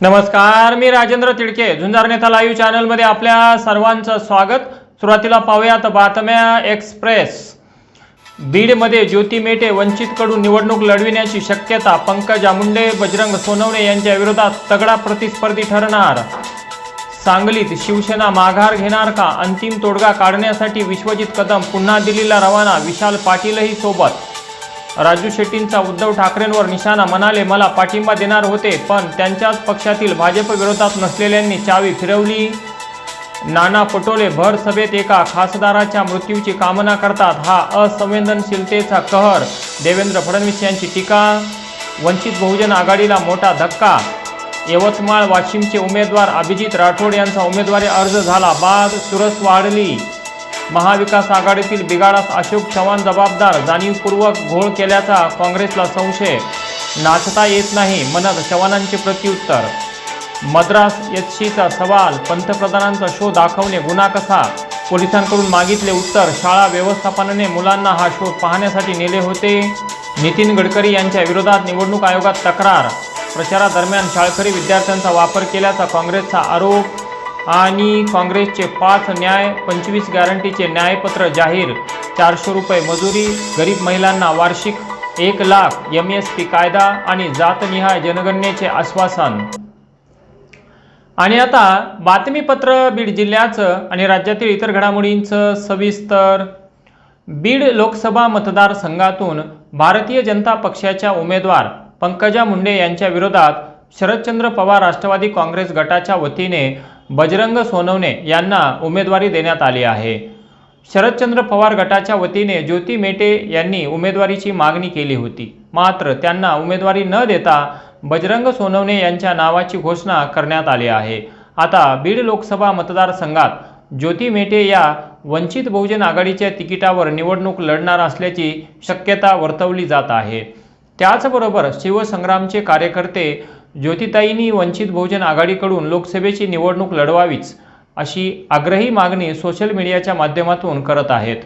नमस्कार मी राजेंद्र तिडके. झुंजार नेता लाईव्ह चॅनलमध्ये आपल्या सर्वांचं स्वागत. सुरुवातीला पाहूयात बातम्या एक्सप्रेस. बीडमध्ये ज्योती मेटे वंचितकडून निवडणूक लढविण्याची शक्यता. पंकजा मुंडे बजरंग सोनवणे यांच्या विरोधात तगडा प्रतिस्पर्धी ठरणार. सांगलीत शिवसेना माघार घेणार का? अंतिम तोडगा काढण्यासाठी विश्वजित कदम पुन्हा दिल्लीला रवाना विशाल पाटीलही सोबत राजू शेट्टींचा उद्धव ठाकरेंवर निशाणा म्हणाले मला पाठिंबा देणार होते पण त्यांच्याच पक्षातील भाजप विरोधात नसलेल्यांनी चावी फिरवली. नाना पटोले भर सभेत एका खासदाराच्या मृत्यूची कामना करतात. हा असंवेदनशीलतेचा कहर. देवेंद्र फडणवीस यांची टीका. वंचित बहुजन आघाडीला मोठा धक्का. यवतमाळ वाशिमचे उमेदवार अभिजित राठोड यांचा उमेदवारी अर्ज झाला. बाद सुरस वाढली. महाविकास आघाडीतील बिघाडास अशोक चव्हाण जबाबदार जाणीवपूर्वक घोळ केल्याचा काँग्रेसला संशय. नाचता येत नाही म्हणत चव्हाणांचे प्रत्युत्तर. मद्रास एचसीचा सवाल पंतप्रधानांचा शो दाखवणे गुन्हा कसा? पोलिसांकडून मागितले उत्तर शाळा व्यवस्थापनाने मुलांना हा शो पाहण्यासाठी नेले होते. नितीन गडकरी यांच्या विरोधात निवडणूक आयोगात तक्रार. प्रचारादरम्यान शाळकरी विद्यार्थ्यांचा वापर केल्याचा काँग्रेसचा आरोप. आणि काँग्रेसचे पाच न्याय पंचवीस गॅरंटीचे न्यायपत्र जाहीर. चारशे रुपये मजुरी गरीब महिलांना वार्षिक एक लाख एम एस पी कायदा आणि जातनिहाय जनगणनेचे आश्वासन. आणि आता बातमीपत्र बीड जिल्ह्याचं आणि राज्यातील इतर घडामोडींचं सविस्तर. बीड लोकसभा मतदारसंघातून भारतीय जनता पक्षाच्या उमेदवार पंकजा मुंडे यांच्या विरोधात शरदचंद्र पवार राष्ट्रवादी काँग्रेस गटाच्या वतीने बजरंग सोनवणे यांना उमेदवारी देण्यात आली आहे. शरदचंद्र पवार गटाच्या वतीने ज्योती मेटे यांनी उमेदवारीची मागणी केली होती. मात्र त्यांना उमेदवारी न देता बजरंग सोनवणे यांच्या नावाची घोषणा करण्यात आली आहे. आता बीड लोकसभा मतदारसंघात ज्योती मेटे या वंचित बहुजन आघाडीच्या तिकिटावर निवडणूक लढणार असल्याची शक्यता वर्तवली जात आहे. त्याचबरोबर शिवसंग्रामचे कार्यकर्ते ज्योतिताईंनी वंचित बहुजन आघाडीकडून लोकसभेची निवडणूक लढवावीच अशी आग्रही मागणी सोशल मीडियाच्या माध्यमातून करत आहेत.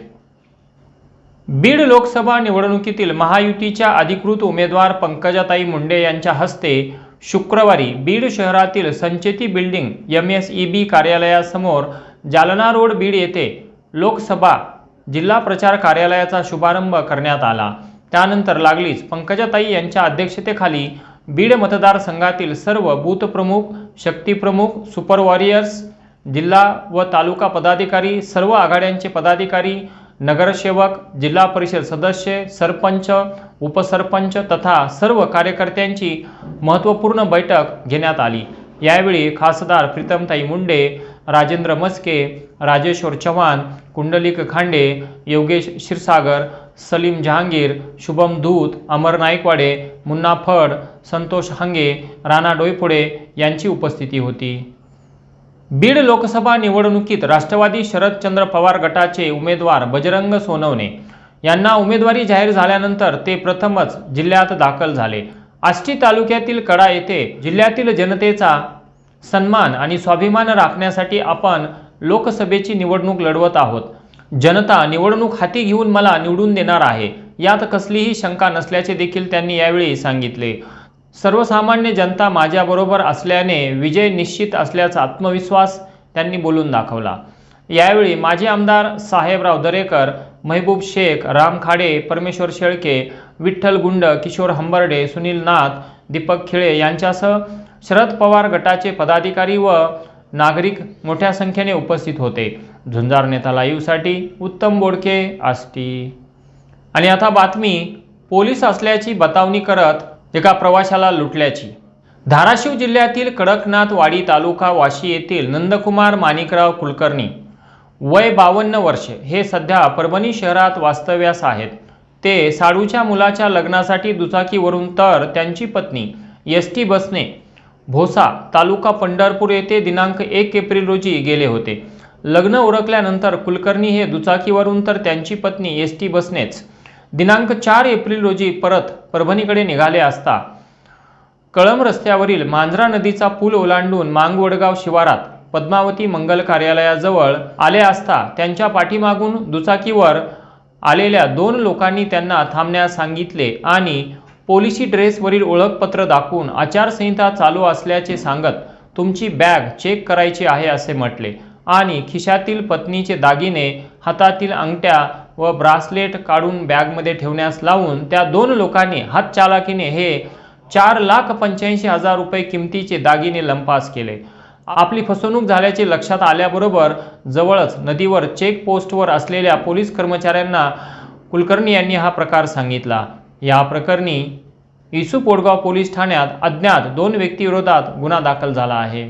बीड लोकसभा निवडणुकीतील महायुतीच्या अधिकृत उमेदवार पंकजाताई मुंडे यांच्या हस्ते शुक्रवारी बीड शहरातील Sancheti building M S E B कार्यालयासमोर जालना रोड बीड येथे लोकसभा जिल्हा प्रचार कार्यालयाचा शुभारंभ करण्यात आला. त्यानंतर लागलीच पंकजाताई यांच्या अध्यक्षतेखाली बीड मतदारसंघातील सर्व बूथ प्रमुख सुपर वॉरियर्स जिल्हा व तालुका पदाधिकारी सर्व आघाड्यांचे पदाधिकारी नगरसेवक जिल्हा परिषद सदस्य सरपंच उपसरपंच तथा सर्व कार्यकर्त्यांची महत्त्वपूर्ण बैठक घेण्यात आली. यावेळी खासदार प्रीतमताई मुंडे राजेंद्र मस्के राजेश्वर चव्हाण कुंडलिक खांडे योगेश क्षीरसागर सलीम जहांगीर शुभम धूत अमर नाईकवाडे मुन्ना फड संतोष हांगे राणा डोईफोडे यांची उपस्थिती होती. बीड लोकसभा निवडणुकीत राष्ट्रवादी शरदचंद्र पवार गटाचे उमेदवार बजरंग सोनवणे यांना उमेदवारी जाहीर झाल्यानंतर ते प्रथमच जिल्ह्यात दाखल झाले. आष्टी तालुक्यातील कडा येथे जिल्ह्यातील जनतेचा सन्मान आणि स्वाभिमान राखण्यासाठी आपण लोकसभेची निवडणूक लढवत आहोत. जनता निवडणूक हाती घेऊन मला निवडून देणार आहे. यात कसलीही शंका नसल्याचे देखील त्यांनी यावेळी सांगितले. सर्वसामान्य जनता माझ्याबरोबर असल्याने विजय निश्चित असल्याचा आत्मविश्वास त्यांनी बोलून दाखवला. यावेळी माजी आमदार साहेबराव दरेकर महबूब शेख राम खाडे परमेश्वर शेळके विठ्ठल गुंड किशोर हंबर्डे सुनील नाथ दीपक खिळे यांच्यासह शरद पवार गटाचे पदाधिकारी व नागरिक मोठ्या संख्येने उपस्थित होते. झुंजार नेता लाईव्हसाठी उत्तम बोडके आष्टी. आणि आता बातमी पोलीस असल्याची बतावणी करत एका प्रवाशाला लुटल्याची. धाराशिव जिल्ह्यातील कडकनाथ वाडी तालुका वाशी येथील नंदकुमार माणिकराव कुलकर्णी. वय बावन्न वर्षे. हे सध्या परभणी शहरात वास्तव्यास आहेत. ते साडूच्या मुलाच्या लग्नासाठी दुचाकीवरून तर त्यांची पत्नी एस टी बसने भोसा तालुका पंढरपूर येथे दिनांक एक एप्रिल रोजी गेले होते. लग्न उरकल्यानंतर कुलकर्णी हे दुचाकीवरून तर त्यांची पत्नी एस टी बसनेच. दिनांक चार एप्रिल रोजी परत परभणीकडे निघाले असता. कळम रस्त्यावरील मांजरा नदीचा पूल ओलांडून मांगवडगाव शिवारात पद्मावती मंगल कार्यालयाजवळ आले असता त्यांच्या पाठीमागून दुचाकीवर आलेल्या दोन लोकांनी त्यांना थांबण्यास सांगितले आणि पोलिसी ड्रेसवरील ओळखपत्र दाखवून आचारसंहिता चालू असल्याचे सांगत तुमची बॅग चेक करायची आहे असे म्हटले. आणि खिशातील पत्नीचे दागिने हातातील अंगठ्या व ब्रासलेट काढून बॅगमध्ये ठेवण्यास लावून त्या दोन लोकांनी हातचालाकीने हे चार लाख पंच्याऐंशी हजार रुपये किमतीचे दागिने लंपास केले. आपली फसवणूक झाल्याचे लक्षात आल्याबरोबर जवळच नदीवर चेक पोस्टवर असलेल्या पोलीस कर्मचाऱ्यांना कुलकर्णी यांनी हा प्रकार सांगितला. या प्रकरणी इसू पोडगाव पोलीस ठाण्यात अज्ञात दोन व्यक्तीविरोधात गुन्हा दाखल झाला आहे.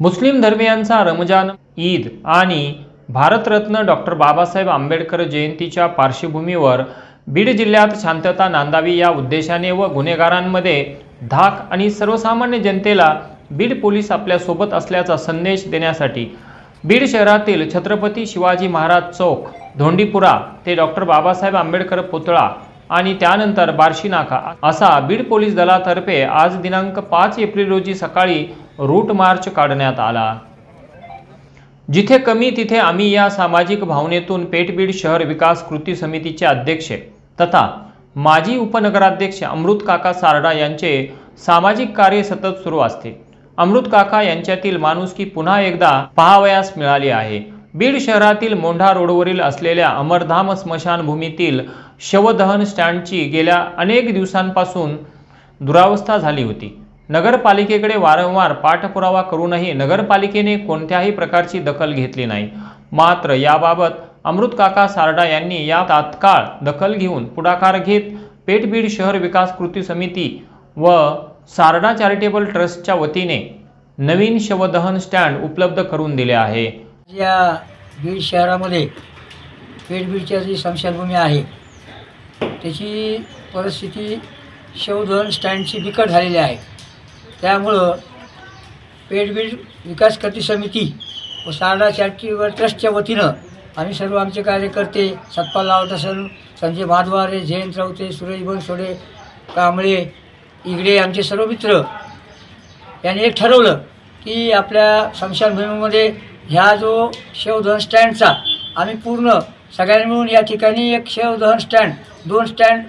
मुस्लिम धर्मियांचा रमजान ईद आणि भारतरत्न डॉक्टर बाबासाहेब आंबेडकर जयंतीच्या पार्श्वभूमीवर बीड जिल्ह्यात शांतता नांदावी या उद्देशाने व गुन्हेगारांमध्ये धाक आणि सर्वसामान्य जनतेला बीड पोलीस आपल्यासोबत असल्याचा संदेश देण्यासाठी बीड शहरातील छत्रपती शिवाजी महाराज चौक धोंडीपुरा ते डॉक्टर बाबासाहेब आंबेडकर पुतळा आणि त्यानंतर बार्शी नाका असा बीड पोलीस दलातर्फे आज दिनांक पाच एप्रिल रोजी सकाळी रूट मार्च काढण्यात आला. जिथे कमी तिथे आम्ही या सामाजिक भावनेतून पेटबीड शहर विकास कृती समितीचे अध्यक्ष तथा माजी उपनगराध्यक्ष अमृत काका सारडा यांचे सामाजिक कार्य सतत सुरू असते. अमृत काका यांच्यातील माणुसकी पुन्हा एकदा पहावयास मिळाली आहे. बीड शहरातील मोंढा रोडवरील असलेल्या अमरधाम स्मशानभूमीतील शवदहन स्टँडची गेल्या अनेक दिवसांपासून दुरावस्था झाली होती. नगरपालिकेकडे वारंवार पाठपुरावा करूनही नगरपालिकेने कोणत्याही प्रकारची दखल घेतली नाही. मात्र याबाबत अमृत काका सारडा यांनी या तात्काळ दखल घेऊन पुढाकार घेत पेठबीड शहर विकास कृती समिती व सारडा चॅरिटेबल ट्रस्टच्या वतीने नवीन शवदहन स्टँड उपलब्ध करून दिले आहे. या बीड शहरामध्ये पेठबीडच्या जी स्मशानभूमी आहे त्याची परिस्थिती शवधन स्टँडची बिकट झालेली आहे. त्यामुळं पेडबीड विकास कृती समिती व सारडा चॅरिटेबल ट्रस्टच्या वतीनं आम्ही सर्व आमचे कार्यकर्ते सत्पाल लावत असेल संजय भादवारे जयंत रावते सुरेश बनसोडे कांबळे इगडे आमचे सर्व मित्र यांनी एक ठरवलं की आपल्या स्मशानभूमीमध्ये ह्या जो शेवधन स्टँडचा आम्ही पूर्ण सगळ्यांनी मिळून या ठिकाणी एक शेवदहन स्टँड दोन स्टँड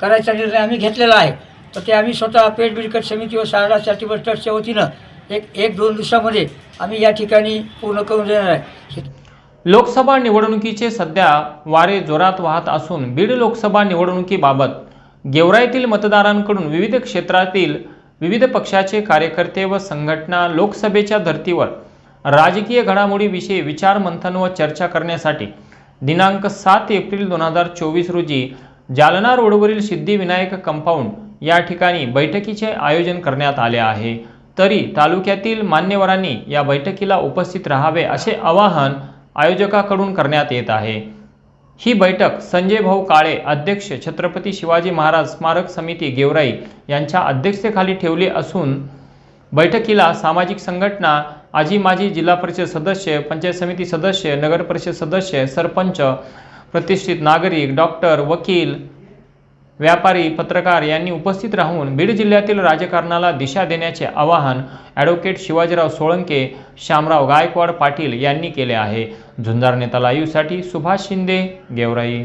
करायचा निर्णय आम्ही घेतलेला आहे. तर ते आम्ही स्वतः पेठ बिडकट समिती व शारदा चॅरिटेबल ट्रस्टच्या वतीनं एक एक दोन दिवसामध्ये आम्ही या ठिकाणी पूर्ण करून देणार आहे. लोकसभा निवडणुकीचे सध्या वारे जोरात वाहत असून बीड लोकसभा निवडणुकीबाबत गेवराईतील मतदारांकडून विविध क्षेत्रातील विविध पक्षाचे कार्यकर्ते व संघटना लोकसभेच्या धर्तीवर राजकीय घडामोडीविषयी विचारमंथन व चर्चा करण्यासाठी दिनांक सात एप्रिल दोन हजार चोवीस रोजी जालना रोडवरील सिद्धिविनायक कंपाऊंड या ठिकाणी बैठकीचे आयोजन करण्यात आले आहे. तरी तालुक्यातील मान्यवरांनी या बैठकीला उपस्थित राहावे असे आवाहन आयोजकाकडून करण्यात येत आहे. ही बैठक संजय भाऊ काळे अध्यक्ष छत्रपती शिवाजी महाराज स्मारक समिती गेवराई यांच्या अध्यक्षतेखाली ठेवली असून बैठकीला सामाजिक संघटना आजी माजी जिल्हा परिषद सदस्य पंचायत समिती सदस्य नगर परिषद सदस्य सरपंच प्रतिष्ठित नागरिक डॉक्टर वकील व्यापारी पत्रकार यांनी उपस्थित राहून बीड जिल्ह्यातील राजकारणाला दिशा देण्याचे आवाहन ॲडव्होकेट शिवाजीराव सोळंके शामराव गायकवाड पाटील यांनी केले आहे. झुंजार नेता लाईव्हसाठी सुभाष शिंदे गेवराई.